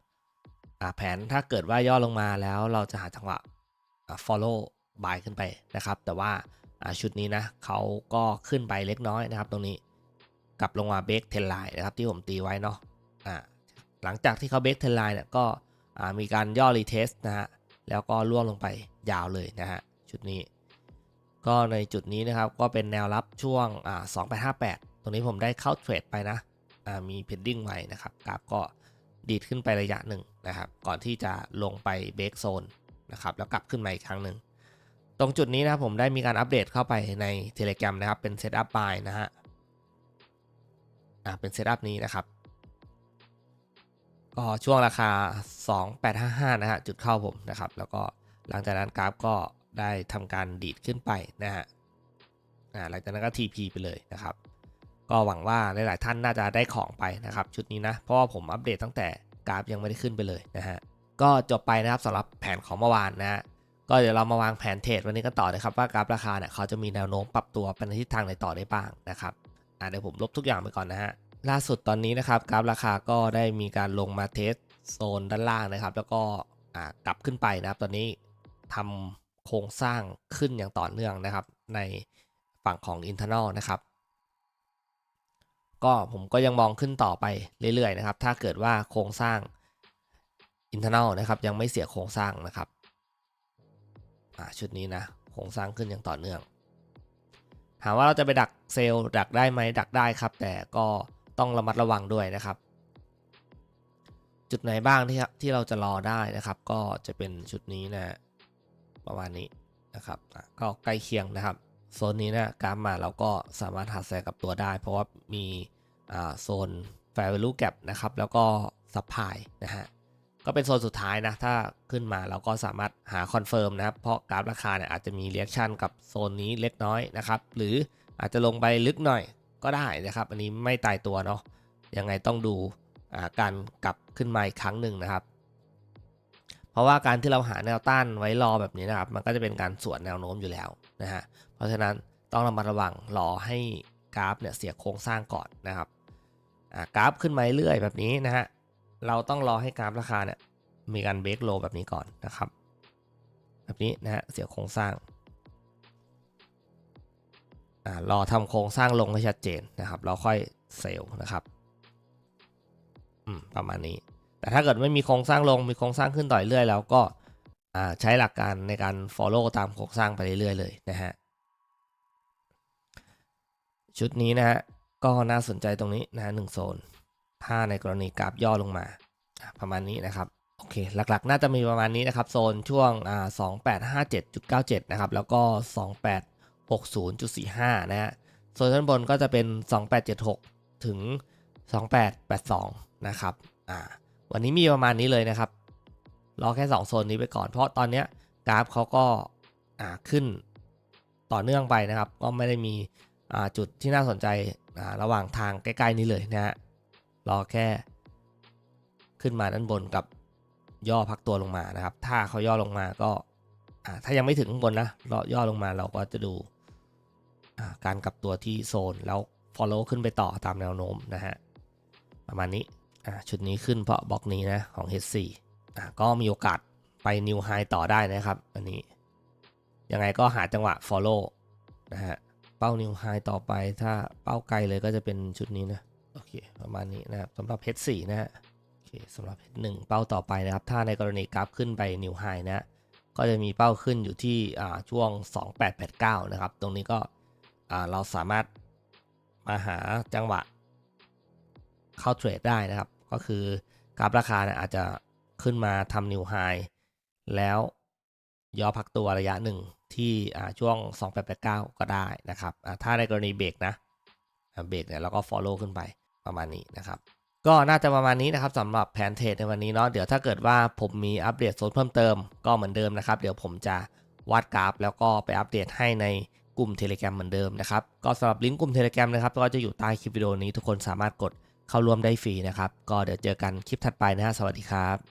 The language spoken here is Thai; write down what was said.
่า แผนถ้าเกิดว่าย่อลงมาแล้วเราจะหาจังหวะ follow buy ขึ้นไปนะครับ แต่ว่าชุดนี้นะเขาก็ขึ้นไปเล็กน้อยนะครับ ตรงนี้กลับลงมาเบรกเทนไลน์นะครับที่ผมตีไว้เนาะอ่าหลังจากที่เขาเบรกเทนไลน์เนี่ยก็มีการย่อรีเทสนะฮะแล้วก็ล่วงลงไปยาวเลยนะฮะชุดนี้ ก็ในจุดนี้นะครับก็เป็นแนวรับช่วง 2858 ตรงนี้ผมได้เข้าเทรดไปนะมีเพนดิ้งไว้นะครับกราฟก็ ดีดขึ้นไประยะหนึ่งนะครับ ก่อนที่จะลงไปเบรกโซนนะครับแล้วกลับขึ้นมาอีกครั้งหนึ่งตรงจุดนี้นะผมได้มีการอัปเดตเข้าไปใน Telegram นะครับ เป็นเซตอัพบายนะฮะอ่าเป็นเซตอัพนี้นะครับก็ช่วงราคา 2855 นะฮะจุดเข้าผมนะครับ แล้วก็หลังจากนั้นกราฟก็ได้ทำการดีดขึ้นไปนะฮะอ่าหลังจากนั้นก็ TP ไปเลยนะครับ ก็หวังว่าหลาย ๆ ท่านน่าจะได้ของไปนะครับชุดนี้นะ เพราะว่าผมอัปเดตตั้งแต่กราฟยังไม่ได้ขึ้นไปเลยนะฮะก็จบไปนะครับสำหรับแผนของเมื่อวานนะฮะก็เดี๋ยวเรามาวางแผนเทรดวันนี้กันต่อนะครับว่ากราฟราคาเนี่ยเขาจะมีแนวโน้มปรับตัวไปในทิศทางไหนต่อได้บ้างนะครับอ่าเดี๋ยวผมลบทุกอย่างไปก่อนนะฮะล่าสุดตอนนี้นะครับกราฟราคาก็ได้มีการลงมาเทสโซนด้านล่างนะครับ แล้วก็อ่ากลับขึ้นไปนะครับ ตอนนี้ทำโครงสร้างขึ้นอย่างต่อเนื่องนะครับ ในฝั่งของ internal นะครับ ก็ผมก็ยังมองขึ้นต่อไปเรื่อยๆนะครับ ถ้าเกิดว่าโครงสร้าง internal นะครับ ยังไม่เสียโครงสร้างนะครับชุดนี้นะโครงสร้างขึ้นอย่างต่อเนื่อง ถามว่าเราจะไปดักเซลล์ดักได้ไหมดักได้ครับ แต่ก็ต้องระมัดระวังด้วยนะครับ จุดไหนบ้างที่ที่เราจะรอได้นะครับ ก็จะเป็นชุดนี้นะประมาณนี้นะครับก็ใกล้เคียงนะครับโซนนี้นะกราฟมาเราก็สามารถหาแซกับตัวได้ เพราะว่ามี โซน fair value gap นะครับแล้วก็ supply นะฮะก็เป็นโซนสุดท้ายนะ ถ้าขึ้นมาเราก็สามารถหาคอนเฟิร์มนะครับ เพราะกราฟราคาเนี่ยอาจจะมีเรียกชันกับโซนนี้เล็กน้อยนะครับ หรืออาจจะลงไปลึกหน่อยก็ได้นะครับ อันนี้ไม่ตายตัวเนาะยังไงต้องดูการกลับขึ้นมาอีกครั้งหนึ่งนะครับ เพราะว่าการที่เราหาแนวต้านไว้รอแบบนี้นะครับ มันก็จะเป็นการสวนแนวโน้มอยู่แล้วนะฮะเพราะฉะนั้นต้องระมัดระวังรอให้กราฟเนี่ยเสียโครงสร้างก่อนนะครับ กราฟขึ้นมาเรื่อยแบบนี้นะฮะ เราต้องรอให้กราฟราคาเนี่ยมีการเบรกโลแบบนี้ก่อนนะครับ แบบนี้นะฮะเสียโครงสร้างอ่ารอทำโครงสร้างลงให้ชัดเจนนะครับ เราค่อยเซลล์นะครับอืมประมาณนี้ แต่ถ้าเกิดไม่มีโครงสร้างลงมีโครงสร้างขึ้นต่อยเรื่อยแล้วก็อ่าใช้หลักการในการ follow ตามโครงสร้างไปเรื่อยๆเลยนะฮะชุดนี้นะฮะ ก็น่าสนใจตรงนี้นะหนึ่งโซน ถ้าในกรณีกราฟย่อลงมาประมาณนี้นะครับโอเค หลักๆ น่าจะมีประมาณนี้นะครับ โซนช่วงอ่า2857.97 นะครับ แล้วก็ 2860.45 นะฮะ โซนด้านบนก็จะเป็น 2876 ถึง 2882 นะครับ อ่า วันนี้มีประมาณนี้เลยนะครับ รอแค่ 2 โซนนี้ไปก่อน เพราะตอนเนี้ยกราฟเขาก็ อ่า ขึ้นต่อเนื่องไปนะครับ ก็ไม่ได้มี อ่า จุดที่น่าสนใจ ระหว่างทางใกล้ ๆ นี้เลยนะฮะรอแค่ ขึ้นมาด้านบนกับย่อพักตัวลงมานะครับ ถ้าเขาย่อลงมาก็ถ้ายังไม่ถึงข้างบนนะเรอย่อลงมาเราก็จะดูการกลับตัวที่โซนแล้ว follow ขึ้นไปต่อตามแนวโน้มนะฮะประมาณนี้ชุดนี้ขึ้นเพราะบล็อกนี้นะของ H4 ก็มีโอกาสไป New High ต่อได้นะครับ อันนี้ ยังไงก็หาจังหวะ follow นะฮะ เป้า New High ต่อไป ถ้าเป้าไกลเลยก็จะเป็นชุดนี้นะ โอเค ประมาณนี้นะครับสำหรับ H4 นะฮะโอเคสำหรับเพชรหนึ่งเป้าต่อไปนะครับ ถ้าในกรณีกราฟขึ้นไปนิวไฮนะก็จะมีเป้าขึ้นอยู่ที่อ่าช่วง 2889 นะครับ ตรงนี้ก็เราสามารถมาหาจังหวะเข้าเทรดได้นะครับ ก็คือกราฟราคาอาจจะขึ้นมาทำนิวไฮแล้วย่อพักตัวระยะหนึ่ง ที่อ่าช่วง 2889 ก็ได้นะครับถ้าในกรณีเบรกนะเบรกเนี่ยเราก็ follow ขึ้นไปประมาณนี้นะครับ ก็น่าจะประมาณนี้นะครับสำหรับแผนเทรดในวันนี้เนาะเดี๋ยวถ้าเกิดว่าผมมีอัปเดตโซนเพิ่มเติมก็เหมือนเดิมนะครับ เดี๋ยวผมจะวาดกราฟ แล้วก็ไปอัปเดตให้ในกลุ่ม Telegram เหมือนเดิมนะครับก็สำหรับลิงก์กลุ่ม Telegram นะครับก็จะอยู่ใต้คลิปวิดีโอนี้ทุกคนสามารถกดเข้าร่วมได้ฟรีนะครับ ก็เดี๋ยวเจอกันคลิปถัดไปนะฮะสวัสดีครับ